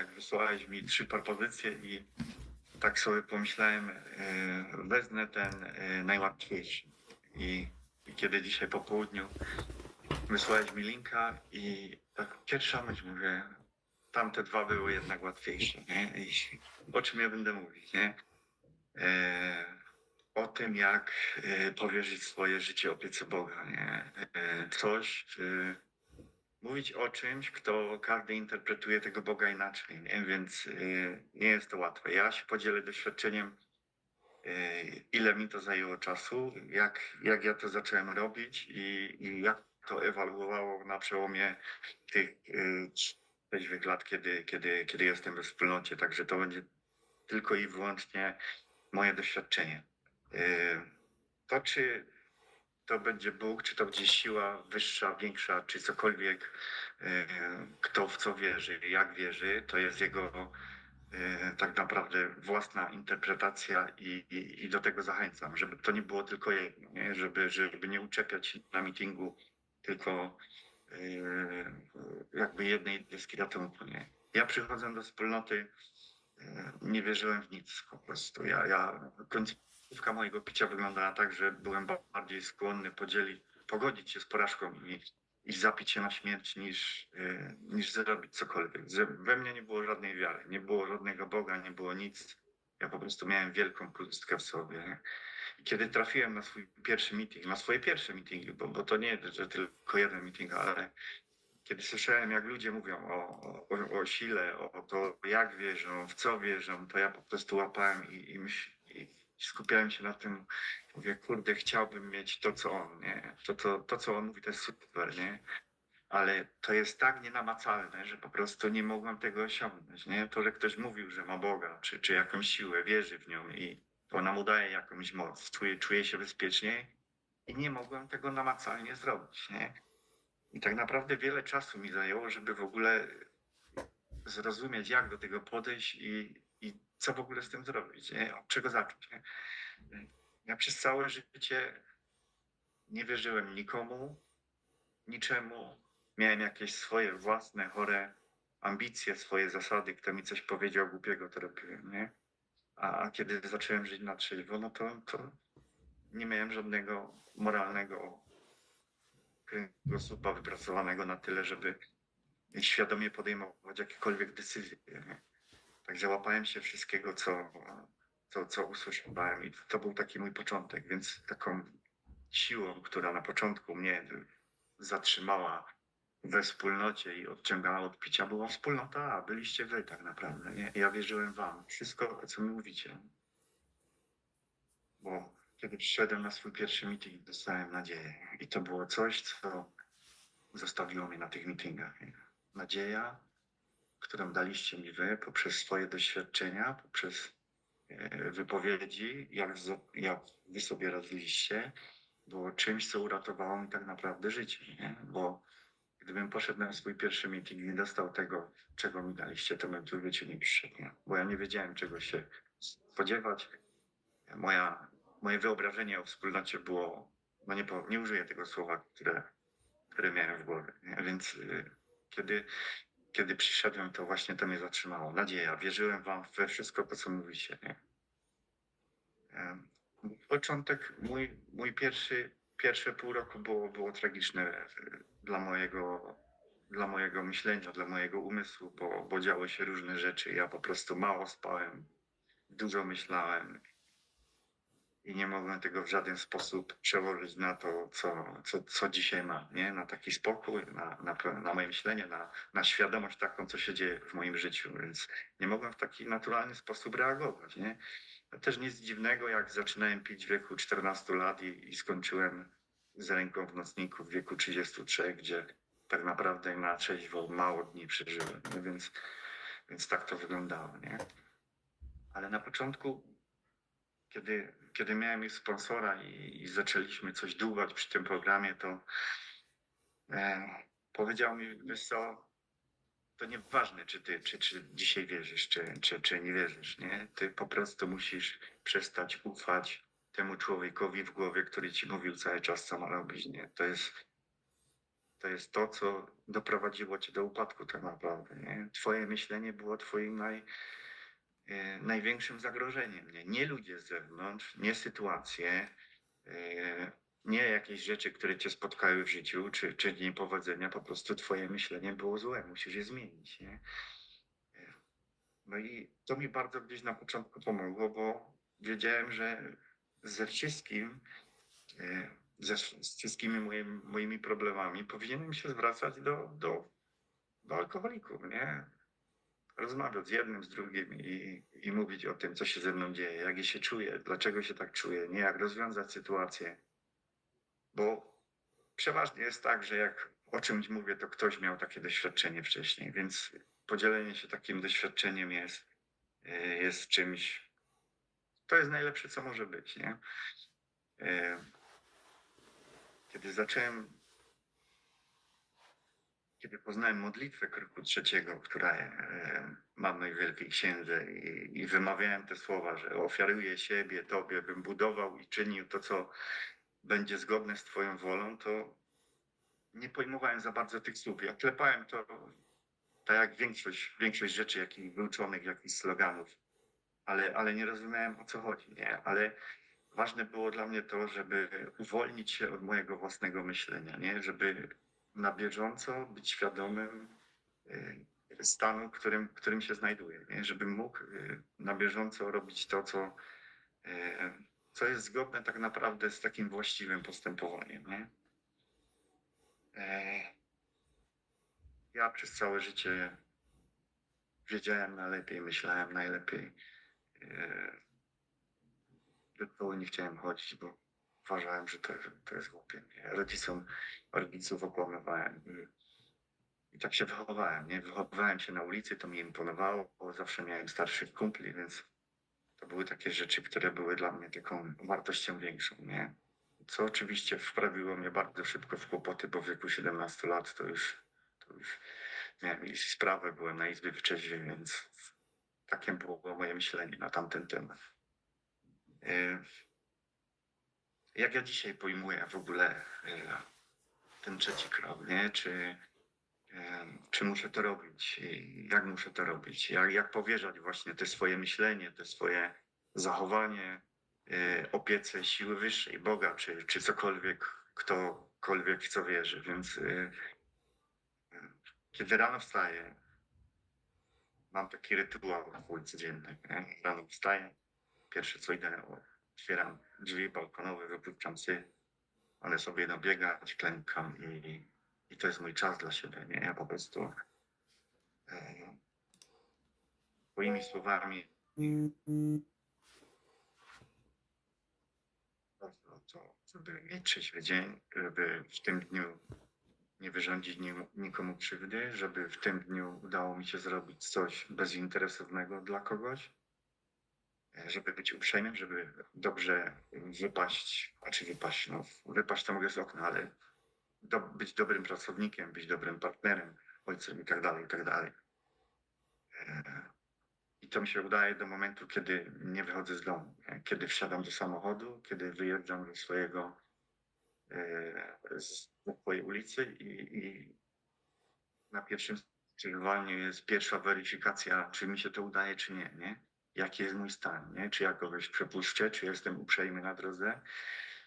jak wysłałeś mi trzy propozycje i tak sobie pomyślałem, e, wezmę ten e, najłatwiejszy. I, I kiedy dzisiaj po południu wysłałeś mi linka i tak pierwsza myśl mówię, tamte dwa były jednak łatwiejsze, nie? I o czym ja będę mówić, nie? E, o tym, jak e, powierzyć swoje życie opiece Boga, nie? E, coś, e, mówić o czymś, kto każdy interpretuje tego Boga inaczej, nie? więc y, nie jest to łatwe. Ja się podzielę doświadczeniem, y, ile mi to zajęło czasu, jak, jak ja to zacząłem robić i, i jak to ewaluowało na przełomie tych y, trzeźwych lat, kiedy, kiedy, kiedy jestem we wspólnocie. Także to będzie tylko i wyłącznie moje doświadczenie. Y, to, czy to będzie Bóg, czy to będzie siła wyższa, większa, czy cokolwiek, e, kto w co wierzy, jak wierzy, to jest jego e, tak naprawdę własna interpretacja i, i, i do tego zachęcam, żeby to nie było tylko jedno, nie? Żeby, żeby nie uczepiać na meetingu tylko e, jakby jednej deski ratunku, nie? Ja przychodzę do wspólnoty, nie wierzyłem w nic po prostu. Ja, ja końcówka mojego picia wyglądała tak, że byłem ba- bardziej skłonny podzielić, pogodzić się z porażką i, i zapić się na śmierć niż, e, niż zrobić cokolwiek. Że we mnie nie było żadnej wiary, nie było żadnego Boga, nie było nic. Ja po prostu miałem wielką pustkę w sobie. kiedy trafiłem na swój pierwszy meeting, na swoje pierwsze meetingi, bo, bo to nie, że tylko jeden meeting, ale kiedy słyszałem, jak ludzie mówią o, o, o sile, o to, jak wierzą, w co wierzą, to ja po prostu łapałem i, i, myśl, skupiałem się na tym, mówię, kurde, chciałbym mieć to, co on, nie? To, to, to co on mówi, to jest super, nie? Ale to jest tak nienamacalne, że po prostu nie mogłem tego osiągnąć, nie? To, że ktoś mówił, że ma Boga, czy, czy jakąś siłę, wierzy w nią i ona mu daje jakąś moc, czuje, czuje się bezpieczniej i nie mogłem tego namacalnie zrobić, nie? I tak naprawdę wiele czasu mi zajęło, żeby w ogóle zrozumieć, jak do tego podejść i co w ogóle z tym zrobić, nie? od czego zacząć. Nie? Ja przez całe życie nie wierzyłem nikomu, niczemu. Miałem jakieś swoje własne, chore ambicje, swoje zasady. Kto mi coś powiedział głupiego, to robiłem, nie? A, a kiedy zacząłem żyć na trzeźwo, no to, to nie miałem żadnego moralnego kręgosłupa wypracowanego na tyle, żeby świadomie podejmować jakiekolwiek decyzje. Nie? Także łapałem się wszystkiego, co, co, co usłyszałem i to był taki mój początek, więc taką siłą, która na początku mnie zatrzymała we wspólnocie i odciągała od picia, była wspólnota, a byliście wy tak naprawdę. Nie? Ja wierzyłem wam. Wszystko, co mi mówicie. Bo kiedy przyszedłem na swój pierwszy meeting, dostałem nadzieję. I to było coś, co zostawiło mnie na tych meetingach. Nadzieja, którą daliście mi wy poprzez swoje doświadczenia, poprzez e, wypowiedzi, jak, jak wy sobie radziliście, było czymś, co uratowało mi tak naprawdę życie. Nie? Bo gdybym poszedł na swój pierwszy meeting i nie dostał tego, czego mi daliście, to bym tu wiecie nie przyszedł. Nie? Bo ja nie wiedziałem, czego się spodziewać. Moja, moje wyobrażenie o wspólnocie było, no nie, nie użyję tego słowa, które, które miałem w głowie. Nie? Więc y, kiedy, kiedy przyszedłem, to właśnie to mnie zatrzymało. Nadzieja. Wierzyłem wam we wszystko to, co mówicie. Nie? Początek, mój, mój pierwszy, pierwsze pół roku było, było tragiczne y, dla mojego, dla mojego myślenia, dla mojego umysłu, bo, bo działy się różne rzeczy. Ja po prostu mało spałem, dużo myślałem i nie mogłem tego w żaden sposób przełożyć na to, co, co, co dzisiaj mam, nie? Na taki spokój, na, na, na moje myślenie, na, na świadomość taką, co się dzieje w moim życiu, więc nie mogłem w taki naturalny sposób reagować, nie? Też nic dziwnego, jak zaczynałem pić w wieku 14 lat i, i skończyłem z ręką w nocniku w wieku 33, gdzie tak naprawdę na trzeźwo mało dni przeżyłem, nie? Więc, więc tak to wyglądało, nie? Ale na początku kiedy, kiedy miałem już sponsora i, i zaczęliśmy coś dłubać przy tym programie, to e, powiedział mi, wiesz co, to nieważne, czy ty czy, czy dzisiaj wierzysz, czy, czy, czy nie wierzysz, nie? Ty po prostu musisz przestać ufać temu człowiekowi w głowie, który ci mówił cały czas, co ma robić, nie? To jest, to jest to, co doprowadziło cię do upadku tak naprawdę. Nie? Twoje myślenie było twoim naj, największym zagrożeniem. Nie? nie ludzie z zewnątrz, nie sytuacje, e, nie jakieś rzeczy, które cię spotkały w życiu, czy, czy niepowodzenia, po prostu twoje myślenie było złe, musisz je zmienić. Nie? E, No i to mi bardzo gdzieś na początku pomogło, bo wiedziałem, że ze wszystkim, e, ze wszystkimi moimi problemami powinienem się zwracać do, do, do alkoholików, nie? Rozmawiać z jednym, z drugim i, i mówić o tym, co się ze mną dzieje, jak ja się czuję, dlaczego się tak czuję, nie jak rozwiązać sytuację. Bo przeważnie jest tak, że jak o czymś mówię, to ktoś miał takie doświadczenie wcześniej, więc podzielenie się takim doświadczeniem jest, e, jest czymś, to jest najlepsze, co może być, nie? E, Kiedy zacząłem, kiedy poznałem modlitwę kroku trzeciego, która e, mamy w Wielkiej Księdze i, i wymawiałem te słowa, że ofiaruję siebie Tobie, bym budował i czynił to, co będzie zgodne z Twoją wolą, to nie pojmowałem za bardzo tych słów. Ja klepałem to tak jak większość, większość rzeczy, jakich wyuczonych, jakichś sloganów, ale, ale nie rozumiałem o co chodzi, nie? Ale ważne było dla mnie to, żeby uwolnić się od mojego własnego myślenia, nie? Żeby na bieżąco być świadomym y, stanu, w którym, w którym się znajduję, nie? Żebym mógł y, na bieżąco robić to, co, y, co jest zgodne tak naprawdę z takim właściwym postępowaniem, nie? E, Ja przez całe życie wiedziałem najlepiej, myślałem najlepiej. E, Do szkoły nie chciałem chodzić, bo uważałem, że to, to jest głupie. Rodzicom, rodziców okłamywałem i, tak się wychowałem. Nie? Wychowywałem się na ulicy, to mi imponowało, bo zawsze miałem starszych kumpli, więc to były takie rzeczy, które były dla mnie taką wartością większą. Nie? Co oczywiście wprawiło mnie bardzo szybko w kłopoty, bo w wieku 17 lat to już, to już miałem iść sprawę, byłem na izbie wyczeźwie, więc takie było moje myślenie na tamten temat. E, Jak ja dzisiaj pojmuję w ogóle e, ten trzeci krok, nie? Czy, czy muszę to robić? Jak muszę to robić? Jak, jak powierzać właśnie te swoje myślenie, te swoje zachowanie e, opiece siły wyższej, Boga, czy, czy cokolwiek, ktokolwiek w co wierzy. Więc e, e, kiedy rano wstaję, mam taki rytuał swój codzienny. Rano wstaję, pierwsze co idę, otwieram drzwi balkonowe, wypuszczam psy, one sobie idą biegać, klękam i, i to jest mój czas dla siebie. Nie? Ja po prostu e, swoimi słowami to, żeby mieć trzeźwy dzień, żeby w tym dniu nie wyrządzić ni- nikomu krzywdy, żeby w tym dniu udało mi się zrobić coś bezinteresownego dla kogoś, żeby być uprzejmym, żeby dobrze wypaść, znaczy wypaść, no wypaść to mogę z okna, ale do, być dobrym pracownikiem, być dobrym partnerem, ojcem i tak dalej, i tak dalej. E, I to mi się udaje do momentu, kiedy nie wychodzę z domu, kiedy wsiadam do samochodu, kiedy wyjeżdżam ze swojego, e, z swojej ulicy i, i na pierwszym skrzyżowaniu jest pierwsza weryfikacja, czy mi się to udaje, czy nie, nie? Jaki jest mój stan, nie? Czy ja kogoś przepuszczę, czy jestem uprzejmy na drodze,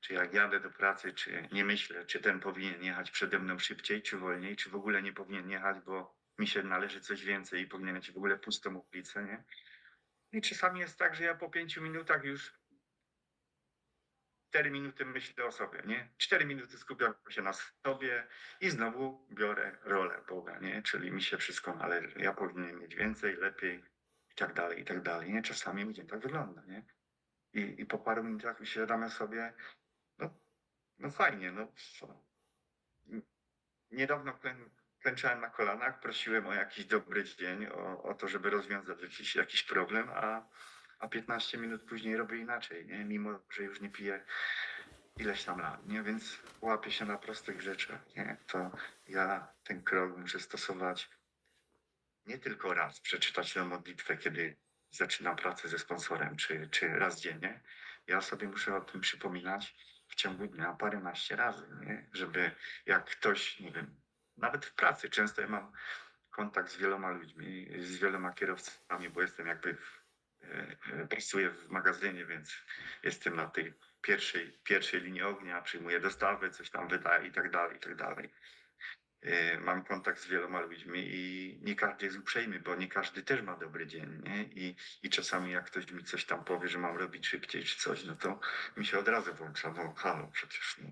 czy jak jadę do pracy, czy nie myślę, czy ten powinien jechać przede mną szybciej, czy wolniej, czy w ogóle nie powinien jechać, bo mi się należy coś więcej i powinien mieć w ogóle pustą ulicę, nie? I czasami jest tak, że ja po pięciu minutach już cztery minuty myślę o sobie, nie? Cztery minuty skupiam się na sobie i znowu biorę rolę Boga, nie? Czyli mi się wszystko należy. Ja powinienem mieć więcej, lepiej i tak dalej, i tak dalej, nie? Czasami mnie tak wygląda, nie? I, i po paru minutach uświadamiam sobie, no, no fajnie, no co? Niedawno klę, klęczałem na kolanach, prosiłem o jakiś dobry dzień, o, o to, żeby rozwiązać jakiś, jakiś problem, a, a 15 minut później robię inaczej, nie? Mimo, że już nie piję ileś tam lat, nie? Więc łapię się na prostych rzeczach, nie? To ja ten krok muszę stosować nie tylko raz, przeczytać tę modlitwę, kiedy zaczynam pracę ze sponsorem, czy, czy raz dziennie. Ja sobie muszę o tym przypominać w ciągu dnia paręnaście razy, nie? Żeby jak ktoś, nie wiem, nawet w pracy często ja mam kontakt z wieloma ludźmi, z wieloma kierowcami, bo jestem jakby w, e, e, pracuję w magazynie, więc jestem na tej pierwszej, pierwszej linii ognia, przyjmuję dostawy, coś tam wydaję i tak dalej, i tak dalej. E, Mam kontakt z wieloma ludźmi i nie każdy jest uprzejmy, bo nie każdy też ma dobry dzień, nie? I, I czasami jak ktoś mi coś tam powie, że mam robić szybciej czy coś, no to mi się od razu włącza, bo halo, przecież no,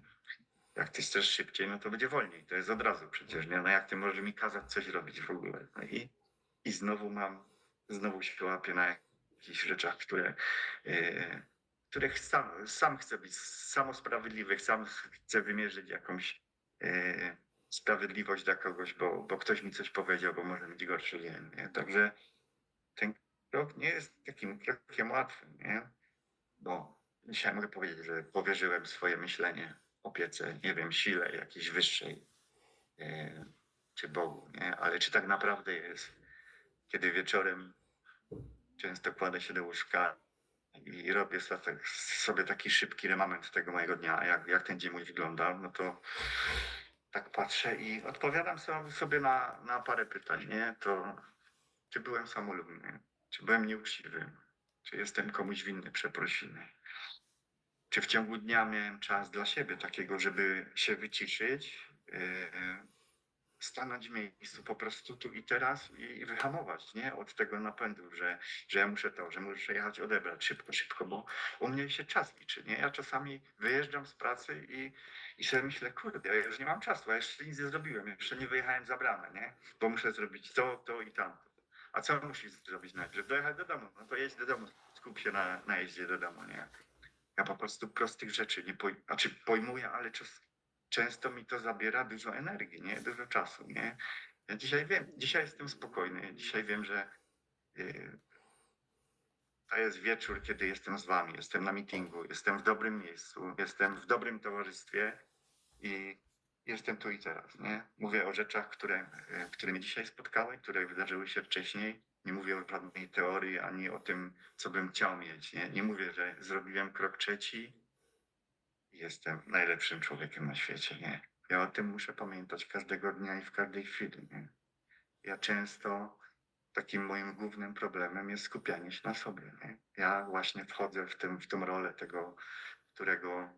jak ty chcesz szybciej, no to będzie wolniej, to jest od razu przecież, nie? No jak ty możesz mi kazać coś robić w ogóle? No i, i znowu mam, znowu się łapię na jakichś rzeczach, które, e, których sam, sam chcę być samosprawiedliwy, sam chcę wymierzyć jakąś e, sprawiedliwość dla kogoś, bo, bo ktoś mi coś powiedział, bo może mieć gorszy dzień, nie? Także ten krok nie jest takim krokiem łatwym, nie? Bo dzisiaj mogę powiedzieć, że powierzyłem swoje myślenie opiece, nie wiem, sile jakiejś wyższej, e, czy Bogu, nie? Ale czy tak naprawdę jest, kiedy wieczorem często kładę się do łóżka i robię so- tak- sobie taki szybki remament tego mojego dnia, jak, jak ten dzień mój wygląda, no to tak patrzę i odpowiadam so- sobie na, na parę pytań, nie? To czy byłem samolubny, czy byłem nieuczciwy, czy jestem komuś winny przeprosiny, czy w ciągu dnia miałem czas dla siebie takiego, żeby się wyciszyć, yy, stanąć w miejscu po prostu tu i teraz i wyhamować, nie? Od tego napędu, że, że ja muszę to, że muszę jechać odebrać szybko, szybko, bo u mnie się czas liczy, nie? Ja czasami wyjeżdżam z pracy i, i sobie myślę, kurde, ja już nie mam czasu, a jeszcze nic nie zrobiłem, jeszcze nie wyjechałem za bramę, nie? Bo muszę zrobić to, to i tamto. A co musisz zrobić najpierw? Dojechać do domu. No to jedź do domu, skup się na, na jeździe do domu, nie? Ja po prostu prostych rzeczy nie poj... znaczy pojmuję, ale czas... często mi to zabiera dużo energii, nie? Dużo czasu, nie? Ja dzisiaj wiem, dzisiaj jestem spokojny, dzisiaj wiem, że yy, to jest wieczór, kiedy jestem z wami, jestem na meetingu, jestem w dobrym miejscu, jestem w dobrym towarzystwie i jestem tu i teraz, nie? Mówię o rzeczach, które, yy, które mnie dzisiaj spotkały, które wydarzyły się wcześniej. Nie mówię o żadnej teorii, ani o tym, co bym chciał mieć, nie? Nie mówię, że zrobiłem krok trzeci jestem najlepszym człowiekiem na świecie, nie? Ja o tym muszę pamiętać każdego dnia i w każdej chwili, nie? Ja często takim moim głównym problemem jest skupianie się na sobie. Nie? Ja właśnie wchodzę w, tym, w tą rolę tego, którego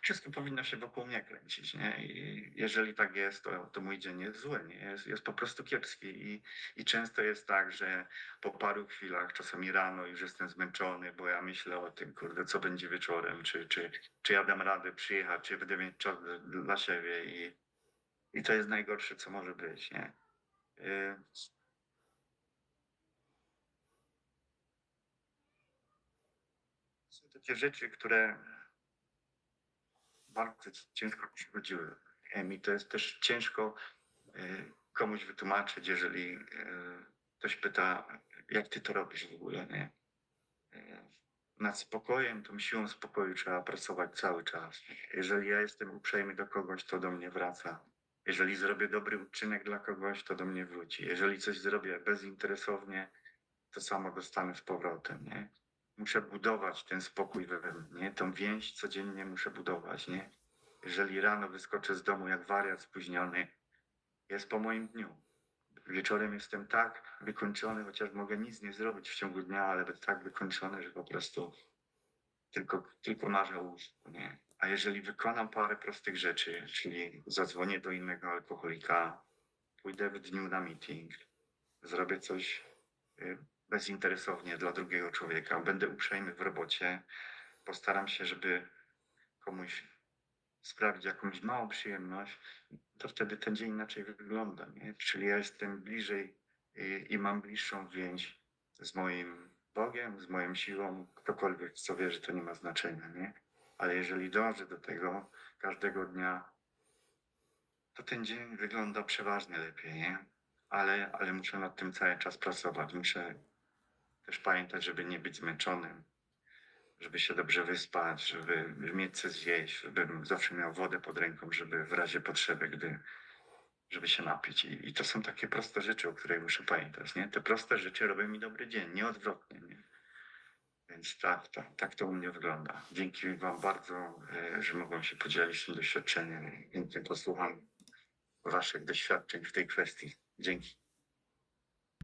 wszystko powinno się wokół mnie kręcić. Nie? I jeżeli tak jest, to, to mój dzień jest zły, nie? Jest, jest po prostu kiepski. I, I często jest tak, że po paru chwilach, czasami rano już jestem zmęczony, bo ja myślę o tym, kurde, co będzie wieczorem, czy, czy, czy ja dam radę przyjechać, czy będę mieć czas dla siebie. I, i to jest najgorsze, co może być. Nie? Y, takie rzeczy, które bardzo ciężko przychodziły. E, Mi to jest też ciężko e, komuś wytłumaczyć, jeżeli e, ktoś pyta, jak ty to robisz w ogóle, nie? Nad spokojem, tą siłą spokoju trzeba pracować cały czas. Jeżeli ja jestem uprzejmy do kogoś, to do mnie wraca. Jeżeli zrobię dobry uczynek dla kogoś, to do mnie wróci. Jeżeli coś zrobię bezinteresownie, to samo dostanę z powrotem, nie? Muszę budować ten spokój we mnie, tą więź codziennie muszę budować, nie? Jeżeli rano wyskoczę z domu jak wariat spóźniony, jest po moim dniu. Wieczorem jestem tak wykończony, chociaż mogę nic nie zrobić w ciągu dnia, ale tak wykończony, że po prostu tylko, tylko marzę o łóżku, nie? A jeżeli wykonam parę prostych rzeczy, czyli zadzwonię do innego alkoholika, pójdę w dniu na meeting, zrobię coś y, bezinteresownie dla drugiego człowieka, będę uprzejmy w robocie, postaram się, żeby komuś sprawić jakąś małą przyjemność, to wtedy ten dzień inaczej wygląda, nie? Czyli ja jestem bliżej i, i mam bliższą więź z moim Bogiem, z moją siłą, ktokolwiek co wierzy, to nie ma znaczenia, nie? Ale jeżeli dążę do tego każdego dnia, to ten dzień wygląda przeważnie lepiej, nie? Ale, ale muszę nad tym cały czas pracować. Muszę też pamiętać, żeby nie być zmęczonym, żeby się dobrze wyspać, żeby mieć co zjeść, żebym zawsze miał wodę pod ręką, żeby w razie potrzeby, gdy, żeby się napić. I, I to są takie proste rzeczy, o których muszę pamiętać, nie? Te proste rzeczy robią mi dobry dzień, nie odwrotnie, nie? Więc tak, tak, tak to u mnie wygląda. Dzięki Wam bardzo, e, że mogłem się podzielić tym doświadczeniem chętnie posłucham Waszych doświadczeń w tej kwestii. Dzięki.